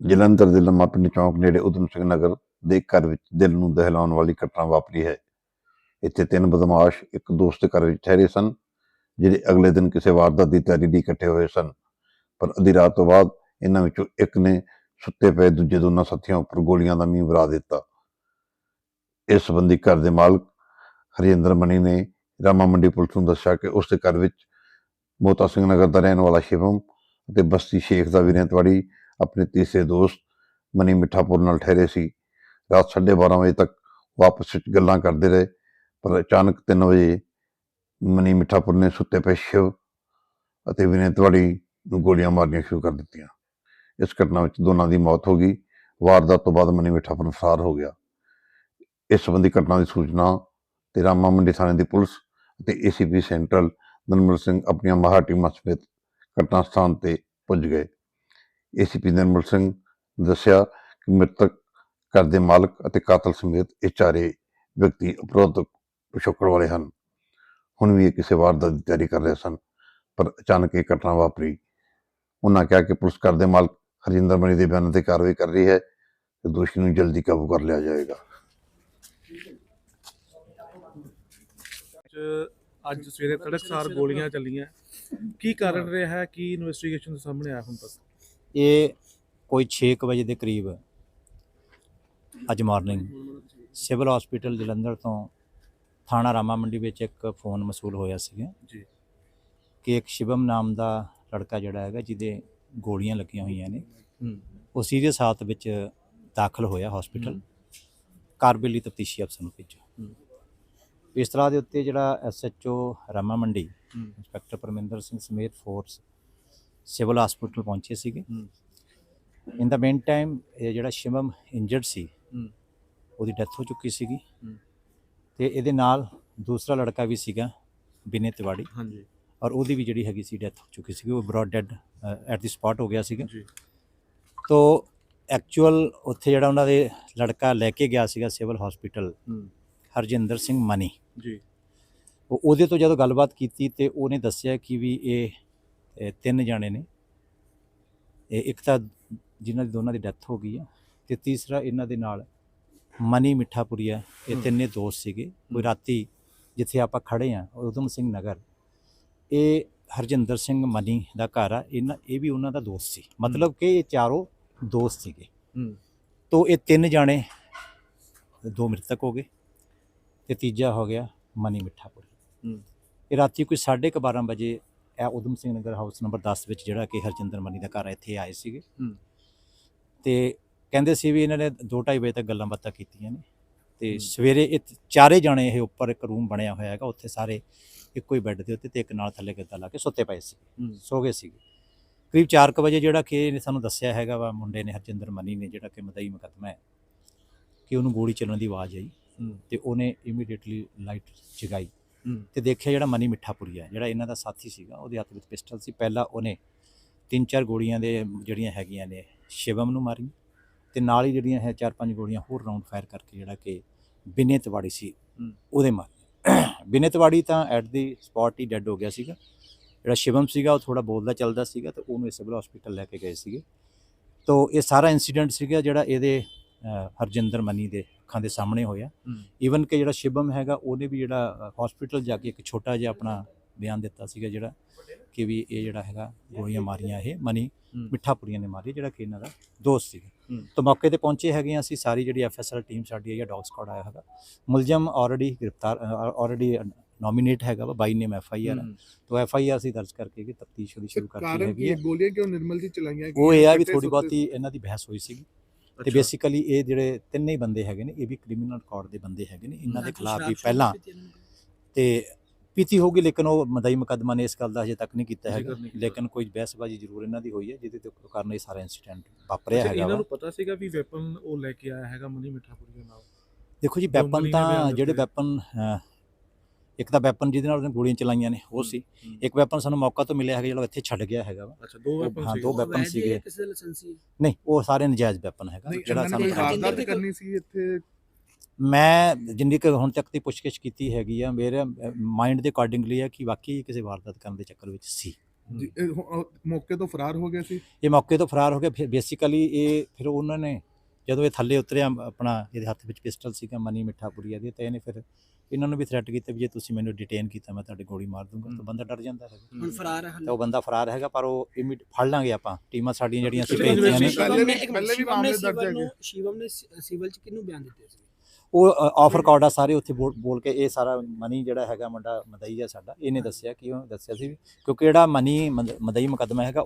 ਜਲੰਧਰ ਦੇ ਲੰਮਾ ਪਿੰਡ ਚੌਂਕ ਨੇੜੇ ਉਦਮ ਸਿੰਘ ਨਗਰ ਦੇ ਘਰ ਵਿੱਚ ਦਿਲ ਨੂੰ ਦਹਿਲਾਉਣ ਵਾਲੀ ਘਟਨਾ ਵਾਪਰੀ ਹੈ। ਇੱਥੇ ਤਿੰਨ ਬਦਮਾਸ਼, ਇੱਕ ਦੋਸਤ ਦੇ ਘਰ ਵਿੱਚ ਠਹਿਰੇ ਸਨ, ਜਿਹੜੇ ਅਗਲੇ ਦਿਨ ਕਿਸੇ ਵਾਰਦਾਤ ਦੀ ਤਿਆਰੀ ਲਈ ਇਕੱਠੇ ਹੋਏ ਸਨ। ਪਰ ਅੱਧੀ ਰਾਤ ਤੋਂ ਬਾਅਦ ਇਹਨਾਂ ਵਿੱਚੋਂ ਇੱਕ ਨੇ ਸੁੱਤੇ ਪਏ ਦੂਜੇ ਦੋਨਾਂ ਸਾਥੀਆਂ ਉੱਪਰ ਗੋਲੀਆਂ ਦਾ ਮੀਂਹ ਵਰਾ ਦਿੱਤਾ। ਇਸ ਸੰਬੰਧੀ ਘਰ ਦੇ ਮਾਲਕ ਹਰਿੰਦਰ ਮਣੀ ਨੇ ਰਾਮਾ ਮੰਡੀ ਪੁਲਿਸ ਨੂੰ ਦੱਸਿਆ ਕਿ ਉਸ ਦੇ ਘਰ ਵਿੱਚ ਮੋਤਾ ਸਿੰਘ ਨਗਰ ਦਾ ਰਹਿਣ ਵਾਲਾ ਸ਼ਿਵਮ ਅਤੇ ਬਸਤੀ ਸ਼ੇਖ ਦਾ ਵਿਰੇਂਤਵਾੜੀ ਆਪਣੇ ਤੀਸਰੇ ਦੋਸਤ ਮਨੀ ਮਿੱਠਾਪੁਰ ਨਾਲ ਠਹਿਰੇ ਸੀ। ਰਾਤ 12:30 ਵਜੇ ਤੱਕ ਵਾਪਸ ਵਿੱਚ ਗੱਲਾਂ ਕਰਦੇ ਰਹੇ, ਪਰ ਅਚਾਨਕ 3 ਵਜੇ ਮਨੀ ਮਿੱਠਾਪੁਰ ਨੇ ਸੁੱਤੇ ਪਏ ਸ਼ਿਵ ਅਤੇ ਵਿਨੇਤਵਾੜੀ ਨੂੰ ਗੋਲੀਆਂ ਮਾਰਨੀਆਂ ਸ਼ੁਰੂ ਕਰ ਦਿੱਤੀਆਂ। ਇਸ ਘਟਨਾ ਵਿੱਚ ਦੋਨਾਂ ਦੀ ਮੌਤ ਹੋ ਗਈ। ਵਾਰਦਾਤ ਤੋਂ ਬਾਅਦ ਮਨੀ ਮਿੱਠਾਪੁਰ ਫਰਾਰ ਹੋ ਗਿਆ। ਇਸ ਸੰਬੰਧੀ ਘਟਨਾ ਦੀ ਸੂਚਨਾ ਤੇ ਰਾਮਾ ਮੰਡੀ ਥਾਣੇ ਦੀ ਪੁਲਿਸ ਅਤੇ ਏਸੀਪੀ ਸੈਂਟਰਲ ਨਰਮਲ ਸਿੰਘ ਆਪਣੀਆਂ ਮਹਾ ਟੀਮਾਂ ਸਮੇਤ ਘਟਨਾ ਸਥਾਨ ਤੇ ਪੁੱਜ ਗਏ। ਏਸੀਪੀ ਨਿਰਮਲ ਸਿੰਘ ਦੱਸਿਆ ਕਿ ਮ੍ਰਿਤਕ ਘਰ ਦੇ ਮਾਲਕ ਅਤੇ ਕਾਤਲ ਸਮੇਤ ਇਹ ਚਾਰੇ ਵਿਅਕਤੀ ਅਪਰਾਧਕ ਪਿਛੋਕੜ ਵਾਲੇ ਹਨ। ਹੁਣ ਵੀ ਇਹ ਕਿਸੇ ਵਾਰਦਾਤ ਦੀ ਤਿਆਰੀ ਕਰ ਰਹੇ ਸਨ, ਪਰ ਅਚਾਨਕ ਇਹ ਘਟਨਾ ਵਾਪਰੀ। ਉਹਨਾਂ ਕਿਹਾ ਕਿ ਪੁਲਿਸ ਘਰ ਦੇ ਮਾਲਕ ਹਰਜਿੰਦਰ ਮਣੀ ਦੇ ਬਿਆਨ ਤੇ ਕਾਰਵਾਈ ਕਰ ਰਹੀ ਹੈ ਤੇ ਦੋਸ਼ੀ ਨੂੰ ਜਲਦੀ ਕਾਬੂ ਕਰ ਲਿਆ ਜਾਏਗਾ। ਅੱਜ ਸਵੇਰੇ ਤੜਕਸਾਰ ਗੋਲੀਆਂ ਚੱਲੀਆਂ। ਕੀ ਕਾਰਨ ਰਿਹਾ ਕੀ ਇਨਵੈਸਟੀਗੇਸ਼ਨ ਸਾਹਮਣੇ ਆਇਆ ਹੁਣ ਤੱਕ? ਇਹ ਕੋਈ 6 ਵਜੇ ਦੇ ਕਰੀਬ ਅੱਜ ਮਾਰਨਿੰਗ ਸਿਵਲ ਹਸਪੀਟਲ ਜਲੰਧਰ ਤੋਂ ਥਾਣਾ ਰਾਮਾ ਮੰਡੀ ਵਿੱਚ ਇੱਕ ਫੋਨ ਮਸੂਲ ਹੋਇਆ ਸੀਗਾ। ਜੀ। ਕਿ ਇੱਕ ਸ਼ਿਵਮ ਨਾਮ ਦਾ ਲੜਕਾ ਜਿਹੜਾ ਹੈਗਾ ਜਿਹਦੇ ਗੋਲੀਆਂ ਲੱਗੀਆਂ ਹੋਈਆਂ ਨੇ ਉਹ ਸੀਰੀਅਸ ਹਾਲਤ ਵਿੱਚ ਦਾਖਲ ਹੋਇਆ ਹਸਪੀਟਲ। ਕਾਰਬਿਲੀ ਤਫਤੀਸ਼ੀ ਅਫਸਰ ਨੂੰ ਭੇਜਿਆ। ਹੂੰ। ਇਸ ਤਰ੍ਹਾਂ ਦੇ ਉੱਤੇ ਜਿਹੜਾ ਐਸਐਚਓ ਰਾਮਾ ਮੰਡੀ ਇੰਸਪੈਕਟਰ ਪਰਮਿੰਦਰ ਸਿੰਘ ਸਮੇਤ ਫੋਰਸ ਸਿਵਲ ਹਸਪੀਟਲ ਪਹੁੰਚੇ ਸੀਗੇ। ਇਨ ਦਾ ਮੇਨ ਟਾਈਮ ਇਹ ਜਿਹੜਾ ਸ਼ਿਵਮ ਇੰਜਰਡ ਸੀ ਉਹਦੀ ਡੈਥ ਹੋ ਚੁੱਕੀ ਸੀਗੀ। ਤੇ ਇਹਦੇ ਨਾਲ ਦੂਸਰਾ ਲੜਕਾ ਵੀ ਸੀਗਾ ਬਿਨੇ ਤਿਵਾੜੀ। ਹਾਂਜੀ। ਔਰ ਉਹਦੀ ਵੀ ਜਿਹੜੀ ਹੈਗੀ ਸੀ ਡੈਥ ਹੋ ਚੁੱਕੀ ਸੀਗੀ ਉਹ brought dead at the spot ਹੋ ਗਿਆ ਸੀਗਾ। ਜੀ। ਤੋ ਐਕਚੁਅਲ ਉੱਥੇ ਜਿਹੜਾ ਉਹਨਾਂ ਦੇ ਲੜਕਾ ਲੈ ਕੇ ਗਿਆ ਸੀਗਾ ਸਿਵਲ ਹਸਪੀਟਲ ਹਰਜਿੰਦਰ ਸਿੰਘ ਮਨੀ। ਜੀ। ਉਹ ਉਹਦੇ ਤੋਂ ਜਦੋਂ ਗੱਲਬਾਤ ਕੀਤੀ ਤੇ ਉਹਨੇ ਦੱਸਿਆ ਕਿ ਵੀ ਇਹ ਇਹ ਤਿੰਨ ਜਾਣੇ ਨੇ। ਇਹ ਇੱਕ ਤਾਂ ਜਿਨ੍ਹਾਂ ਦੀ ਦੋਨਾਂ ਦੀ ਡੈਥ ਹੋ ਗਈ ਆ ਤੇ ਤੀਸਰਾ ਇਹਨਾਂ ਦੇ ਨਾਲ ਮਨੀ ਮਿੱਠਾਪੁਰੀਆ ਇਹ। ਤਿੰਨੇ ਦੋਸਤ ਸੀਗੇ। ਕੋਈ ਰਾਤੀ ਜਿੱਥੇ ਆਪਾਂ ਖੜੇ ਆ ਉਦਮ ਸਿੰਘ ਨਗਰ। ਇਹ ਹਰਜਿੰਦਰ ਸਿੰਘ ਮਨੀ ਦਾ ਘਰ ਆ। ਇਹਨਾਂ ਇਹ ਵੀ ਉਹਨਾਂ ਦਾ ਦੋਸਤ ਸੀ। ਮਤਲਬ ਕਿ ਇਹ ਚਾਰੋਂ ਦੋਸਤ ਸੀਗੇ। ਹੂੰ। ਤੋ ਇਹ ਤਿੰਨ ਜਾਣੇ ਦੋ ਮ੍ਰਿਤਕ ਹੋ ਗਏ ਤੇ ਤੀਜਾ ਹੋ ਗਿਆ ਮਨੀ ਮਿੱਠਾਪੁਰ। ਹੂੰ। ਇਹ ਰਾਤੀ ਕੋਈ 12:30 ਵਜੇ ਇਹ ਉਦਮ ਸਿੰਘ ਨਗਰ ਹਾਊਸ ਨੰਬਰ 10 ਵਿੱਚ ਜਿਹੜਾ ਕਿ ਹਰਜਿੰਦਰ ਮਨੀ ਦਾ ਘਰ ਹੈ, ਇੱਥੇ ਆਏ ਸੀਗੇ। ਹੂੰ। ਤੇ ਕਹਿੰਦੇ ਸੀ ਵੀ ਇਹਨਾਂ ਨੇ 2:30 ਵਜੇ ਤੱਕ ਗੱਲਾਂ ਬਾਤਾਂ ਕੀਤੀਆਂ ਨੇ। ਤੇ। ਸਵੇਰੇ ਇਹ ਚਾਰੇ ਜਾਣੇ ਇਹ ਉੱਪਰ ਇੱਕ ਰੂਮ ਬਣਿਆ ਹੋਇਆ ਹੈਗਾ ਉੱਥੇ ਸਾਰੇ ਇੱਕੋ ਹੀ ਬੈੱਡ ਦੇ ਉੱਤੇ ਤੇ ਇੱਕ ਨਾਲ ਥੱਲੇ ਗੱਦਾ ਲਾ ਕੇ ਸੁੱਤੇ ਪਏ ਸੀ ਹੂੰ। ਸੋ ਗਏ ਸੀਗੇ। ਕਰੀਬ 4:00 ਵਜੇ ਜਿਹੜਾ ਕਿ ਇਹਨੇ ਸਾਨੂੰ ਦੱਸਿਆ ਹੈਗਾ ਵਾ ਮੁੰਡੇ ਨੇ ਹਰਜਿੰਦਰ ਮਨੀ ਨੇ ਜਿਹੜਾ ਕਿ ਮਦਈ ਮੁਕੱਦਮਾ ਹੈ ਕਿ ਉਹਨੂੰ ਗੋਲੀ ਚੱਲਣ ਦੀ ਆਵਾਜ਼ ਆਈ ਹੂੰ। ਤੇ ਉਹਨੇ ਇਮੀਡੀਏਟਲੀ ਲਾਈਟ ਜਗਾਈ। ਤੇ ਦੇਖਿਆ ਜਿਹੜਾ ਮਨੀ ਮਿੱਠਾਪੁਰੀਆ ਜਿਹੜਾ ਇਹਨਾਂ ਦਾ ਸਾਥੀ ਸੀਗਾ ਉਹਦੇ ਹੱਥ ਵਿੱਚ ਪਿਸਟਲ ਸੀ। ਪਹਿਲਾਂ ਉਹਨੇ ਤਿੰਨ ਚਾਰ ਗੋਲੀਆਂ ਦੇ ਜਿਹੜੀਆਂ ਹੈਗੀਆਂ ਨੇ ਸ਼ਿਵਮ ਨੂੰ ਮਾਰੀ ਤੇ ਨਾਲ ਹੀ ਜਿਹੜੀਆਂ ਹੈ ਚਾਰ ਪੰਜ ਗੋਲੀਆਂ ਹੋਰ ਰਾਉਂਡ ਫਾਇਰ ਕਰਕੇ ਜਿਹੜਾ ਕਿ ਬਿਨੇ ਤਵਾੜੀ ਸੀ। ਉਹਦੇ ਮਾਰ ਬਿਨੇ ਤਵਾੜੀ ਤਾਂ ਐਟ ਦੀ ਸਪੌਟ ਹੀ ਡੈੱਡ ਹੋ ਗਿਆ ਸੀਗਾ। ਜਿਹੜਾ ਸ਼ਿਵਮ ਸੀਗਾ ਉਹ ਥੋੜਾ ਬੋਲਦਾ ਚੱਲਦਾ ਸੀਗਾ ਤੇ ਉਹਨੂੰ ਸਿਵਲ ਹਸਪੀਟਲ ਲੈ ਕੇ ਗਏ ਸੀਗੇ। ਤੋ ਇਹ ਸਾਰਾ ਇਨਸੀਡੈਂਟ ਸੀਗਾ ਜਿਹੜਾ ਇਹਦੇ ਹਰਜਿੰਦਰ ਮਨੀ ਦੇ ਅੱਖਾਂ ਦੇ ਸਾਹਮਣੇ ਹੋਇਆ। ਈਵਨ ਕਿ ਜਿਹੜਾ ਸ਼ਿਵਮ ਹੈਗਾ ਉਹਨੇ ਵੀ ਜਿਹੜਾ ਹਸਪੀਟਲ ਜਾ ਕੇ ਇੱਕ ਛੋਟਾ ਜਿਹਾ ਆਪਣਾ ਬਿਆਨ ਦਿੱਤਾ ਸੀਗਾ ਜਿਹੜਾ ਕਿ ਵੀ ਇਹ ਜਿਹੜਾ ਹੈਗਾ ਗੋਲੀਆਂ ਮਾਰੀਆਂ ਇਹ ਮਨੀ ਮਿੱਠਾ ਮਿੱਠਾਪੁਰੀਆਂ ਨੇ ਮਾਰੀ ਜਿਹੜਾ ਕਿ ਇਹਨਾਂ ਦਾ ਦੋਸਤ ਸੀ ਤਾਂ ਮੌਕੇ ਤੇ ਪਹੁੰਚੇ ਹੈਗੇ ਅਸੀਂ ਸਾਰੀ ਜਿਹੜੀ ਐਫਐਸਐਲ ਟੀਮ ਸਾਡੀ ਹੈ ਡੌਗ ਸਕਾਡ ਆਇਆ ਹੈਗਾ। ਮੁਲਜ਼ਮ ਆਲਰੇਡੀ ਗ੍ਰਿਫਤਾਰ ਆਲਰੇਡੀ ਨੋਮੀਨੇਟ ਹੈਗਾ ਵਾ by name F I R ਤੋਂ ਐਫ ਆਈ ਆਰ ਸੀ ਦਰਜ ਕਰਕੇ ਕਿ ਤਫਤੀਸ਼ ਸ਼ੁਰੂ ਕਰਤੀ ਹੈਗੀ ਹੈ। ਗੋਲੀਆਂ ਕਿਉਂ ਨਿਰਮਲ ਦੀ ਚਲਾਈਆਂ ਉਹ ਇਹ ਆ ਵੀ ਥੋੜੀ ਬਹੁਤੀ ਇਹਨਾਂ ਦੀ ਬਹਿਸ ਹੋਈ ਸੀਗੀ। ਤੇ। ਬੇਸਿਕਲੀ ਇਹ ਜਿਹੜੇ ਤਿੰਨੇ ਹੀ ਬੰਦੇ ਹੈਗੇ ਨੇ ਇਹ ਵੀ ਕ੍ਰਿਮੀਨਲ ਰਿਕਾਰਡ ਦੇ ਬੰਦੇ ਹੈਗੇ ਨੇ ਇਹਨਾਂ ਦੇ ਖਿਲਾਫ ਵੀ ਪਹਿਲਾਂ ਤੇ ਪੀਤੀ ਹੋਊਗੀ ਲੇਕਿਨ ਉਹ ਮਦਈ ਮੁਕੱਦਮਾ ਨੇ ਇਸ ਗੱਲ ਦਾ ਹਜੇ ਤੱਕ ਨਹੀਂ ਕੀਤਾ ਹੈਗਾ। ਲੇਕਿਨ ਕੋਈ ਬਹਿਸਬਾਜ਼ੀ ਜ਼ਰੂਰ ਇਹਨਾਂ ਦੀ ਹੋਈ ਹੈ ਜਿਹਦੇ ਤੇ ਕਾਰਨ ਇਹ ਸਾਰਾ ਇਨਸੀਡੈਂਟ ਵਾਪਰਿਆ ਹੈਗਾ ਇਹਨਾਂ ਨੂੰ ਪਤਾ ਸੀਗਾ ਵੀ ਵੈਪਨ ਉਹ ਲੈ ਕੇ ਆਇਆ ਹੈਗਾ ਮਨੀ ਮਿੱਠਾਪੁਰੀ ਦੇ ਨਾਲ ਦੇਖੋ ਜੀ ਵੈਪਨ ਤਾਂ ਜਿਹੜੇ। ਵੈਪਨ ਇੱਕ ਤਾਂ ਵੈਪਨ ਜਿਹਦੇ ਨਾਲ ਉਹਨੇ ਗੋਲੀਆਂ ਚਲਾਈਆਂ ਨੇ ਉਹ ਸੀ। ਇੱਕ ਵੈਪਨ ਸਾਨੂੰ ਮੌਕਾ ਤੋਂ ਮਿਲਿਆ ਹੈਗਾ ਜਿਹੜਾ ਇੱਥੇ ਛੱਡ ਗਿਆ ਹੈਗਾ ਵਾ। ਅੱਛਾ ਦੋ ਵੈਪਨ ਹਾਂ, ਦੋ ਸੀਗੇ। ਕਿਸੇ ਲਾਇਸੈਂਸੀ ਨਹੀਂ ਉਹ ਸਾਰੇ ਨਜਾਇਜ਼ ਵੈਪਨ ਹੈਗਾ ਜਿਹੜਾ ਸਾਨੂੰ ਵਾਰਦਾਤ ਹੋਇਆ। ਕਰਨੀ ਸੀ ਇੱਥੇ? ਮੈਂ ਜਿੰਨੀ ਕੁ ਹੁਣ ਤੱਕ ਦੀ ਪੁੱਛਗਿੱਛ ਕੀਤੀ ਹੈਗੀ ਆ ਮੇਰੇ ਮਾਈਂਡ ਦੇ ਅਕੋਰਡਿੰਗਲੀ ਆ ਕਿ ਵਾਕਈ ਕਿਸੇ ਵਾਰਦਾਤ ਕਰਨ ਦੇ ਚੱਕਰ ਵਿੱਚ ਸੀ। ਮੌਕੇ ਤੋਂ ਫਰਾਰ ਹੋ ਗਏ ਸੀ? ਇਹ ਮੌਕੇ ਤੋਂ ਫਰਾਰ ਹੋ ਗਿਆ ਫਿਰ ਬੇਸਿਕਲੀ ਇਹ ਫਿਰ ਉਹਨਾਂ ਨੇ ਜਦੋਂ ਇਹ ਥੱਲੇ ਉਤਰਿਆ ਆਪਣਾ ਇਹਦੇ ਹੱਥ ਵਿੱਚ ਪਿਸਟਲ ਸੀਗਾ ਮਨੀ ਮਿੱਠਾਪੁਰੀਆ ਦੀ ਤੇ ਇਹਨੇ ਫਿਰ ਇਹਨਾਂ ਨੂੰ ਵੀ ਥ੍ਰੈਟ ਕੀਤਾ ਵੀ ਜੇ ਤੁਸੀਂ ਮੈਨੂੰ ਡਿਟੇਨ ਕੀਤਾ ਮੈਂ ਤੁਹਾਡੇ ਗੋਲੀ ਮਾਰ ਦੂੰਗਾ ਤਾਂ ਬੰਦਾ ਡਰ ਜਾਂਦਾ ਹੈਗਾ। ਹੁਣ ਫਰਾਰ ਹੈ ਤਾਂ ਉਹ ਬੰਦਾ ਫਰਾਰ ਹੈਗਾ ਪਰ ਉਹ ਇਮੀਡ ਫੜ ਲਾਂਗੇ ਆਪਾਂ। ਟੀਮਾਂ ਸਾਡੀਆਂ ਜਿਹੜੀਆਂ ਅਸੀਂ ਨੇ? ਪਹਿਲੇ ਵੀ- ਮਾਮਲੇ ਦਰਜ ਹੈਗੇ। ਸ਼ਿਵਮ ਨੇ ਸਿਵਲ ਚ ਕਿਹਨੂੰ ਬਿਆਨ ਦਿੱਤੇ ਸੀ? ਉਹ ਆਫ ਰਿਕਾਰਡ ਆ ਸਾਰੇ ਉੱਥੇ ਬੋਲ ਬੋਲ ਕੇ ਇਹ ਸਾਰਾ ਮਨੀ ਜਿਹੜਾ ਹੈਗਾ ਮੁੰਡਾ ਮਦਈ ਆ ਸਾਡਾ ਇਹਨੇ ਦੱਸਿਆ ਕਿ ਉਹ ਦੱਸਿਆ ਸੀ ਕਿਉਂਕਿ ਜਿਹੜਾ ਮਨੀ ਮਦਈ ਮੁਕੱਦਮਾ ਹੈਗਾ